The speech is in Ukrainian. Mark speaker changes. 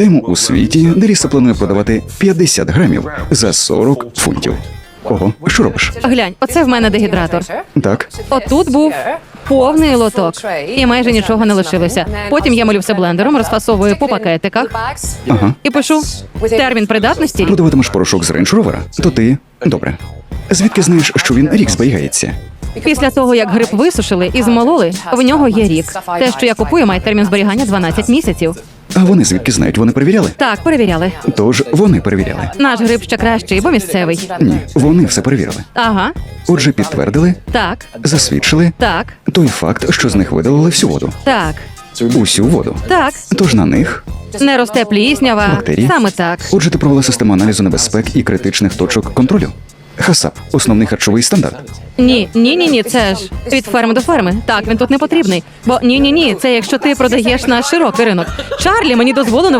Speaker 1: Тему у світі, де Ліса планує продавати 50 грамів за 40 фунтів. Ого, що робиш?
Speaker 2: Глянь, оце в мене дегідратор.
Speaker 1: Так,
Speaker 2: Отут був повний лоток, і майже нічого не лишилося. Потім я молю все блендером, розфасовую по пакетиках
Speaker 1: ага.
Speaker 2: і пишу термін придатності.
Speaker 1: Продаватимеш порошок з Range Rover, то ти добре. Звідки знаєш, що він рік зберігається?
Speaker 2: Після того, як гриб висушили і змололи, в нього є рік. Те, що я купую, має термін зберігання 12 місяців.
Speaker 1: А вони звідки знають? Вони перевіряли?
Speaker 2: Так, перевіряли.
Speaker 1: Тож вони перевіряли.
Speaker 2: Наш гриб ще кращий, бо місцевий.
Speaker 1: Ні, вони все перевірили.
Speaker 2: Ага,
Speaker 1: Отже, підтвердили,
Speaker 2: так,
Speaker 1: засвідчили
Speaker 2: так,
Speaker 1: той факт, що з них видалили всю воду.
Speaker 2: так,
Speaker 1: Усю воду.
Speaker 2: так.
Speaker 1: Тож на них.
Speaker 2: Не росте пліснява.
Speaker 1: Бактерії?
Speaker 2: Саме так.
Speaker 1: Отже, ти провела систему аналізу небезпек і критичних точок контролю. ХАСАП основний харчовий стандарт.
Speaker 2: Ні, ні, ні, ні, це ж від ферми до ферми. Так, він тут не потрібний. Бо ні, ні, ні, це якщо ти продаєш на широкий ринок. Чарлі, мені дозволено